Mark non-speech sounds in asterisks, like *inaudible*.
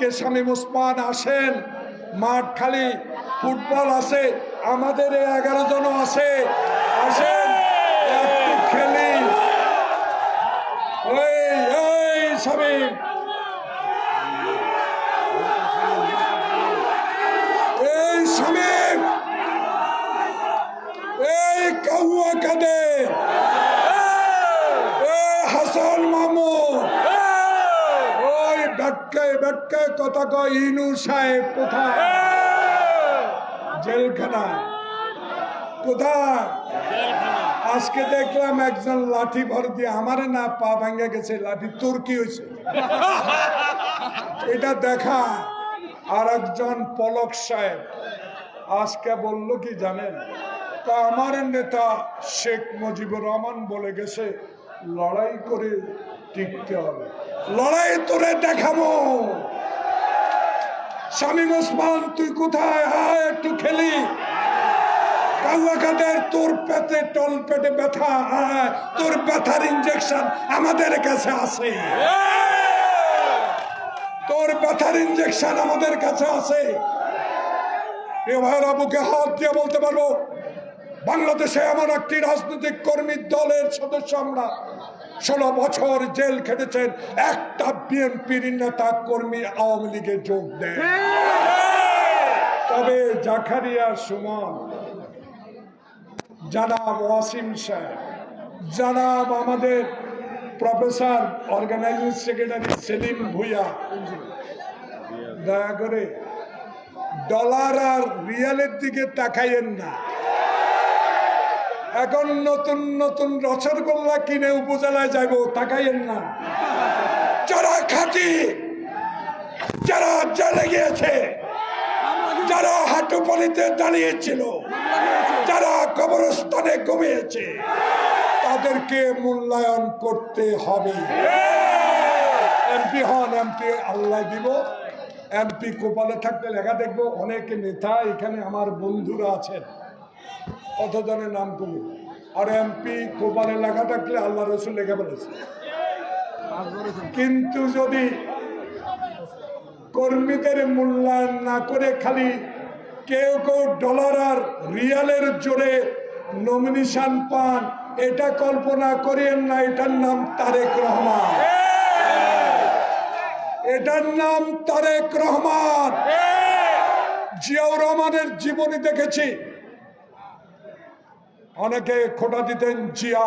আজকে শামীম ওসমান আসেন? মাঠ খালি, ফুটবল আছে, আমাদের এই এগারো জন আছে। আসেন, একটু খেলি। এই শামীম এই ব্যাটকে ব্যাটকে কথা কয় ইনু সাহেব কোথায়? জেলখানা। কোথায়? আজকে দেখলাম একজন লাঠি ভর দিয়ে আমারে না পা ভাঙ্গে গেছে লাঠি তোর কি হয়েছে? *laughs* এটা দেখা আর একজন পলক সাহেব আজকে বলল কি জানেন? তা আমার নেতা শেখ মুজিবুর রহমান বলে গেছে লড়াই করে টিকতে হবে। লড়াই তোরে দেখাবো। শামীম ওসমান, তুই কোথায়? আয়, একটু খেলি। কাউয়া কাদের তোর পেটে, টল পেটে ব্যথা, আয়, তোর ব্যথার ইঞ্জেকশন আমাদের কাছে আছে। তোর ব্যথার ইঞ্জেকশন আমাদের কাছে আছে। ভাইয়েরা, বুকে হাত দিয়ে বলতে পারব বাংলাদেশে এমন একটি রাজনৈতিক কর্মী দলের সদস্য আমরা। ষোলো বছর জেল খেটেছেন, একটা বিএনপির নেতা কর্মী আওয়ামী লীগে যোগ দেয় তবে জাকারিয়া সুমন, জানাব ওয়াসিম সাহেব, জানাব আমাদের professor organising secretary Selim Bhuiyan. দয়া করে, ডলার আর রিয়ালের দিকে তাকাইয়েন না। এখন নতুন নতুন রসগোল্লা কিনে উপজেলায় যাইব, তাকাইয়েন না। যারা খাঁটি, যারা জেলে গিয়েছে, যারা হাঁটুপানিতে দাঁড়িয়েছিল, যারা কবরস্থানে ঘুমিয়েছে, তাদেরকে মূল্যায়ন করতে হবে। এমপি হন, এমপি আল্লাহ দিব। এমপি কোপালে থাকতে লেখা দেখব, অনেক নেতা এখানে আমার বন্ধুরা আছেন। কতজনের নাম করব আর এমপি কোপালে লেখা থাকলে আল্লাহ রসুল লেখা বলেছে। কিন্তু যদি কর্মীদের মূল্যায়ন না করে খালি কেউ কেউ ডলার আর রিয়ালের জোরে নমিনেশন পান এটা কল্পনা করেন না এটার নাম তারেক রহমান। এটার নাম তারেক রহমান। জিয়াউর রহমানের জীবনী দেখেছি। অনেকে খোটা দিতেন জিয়া।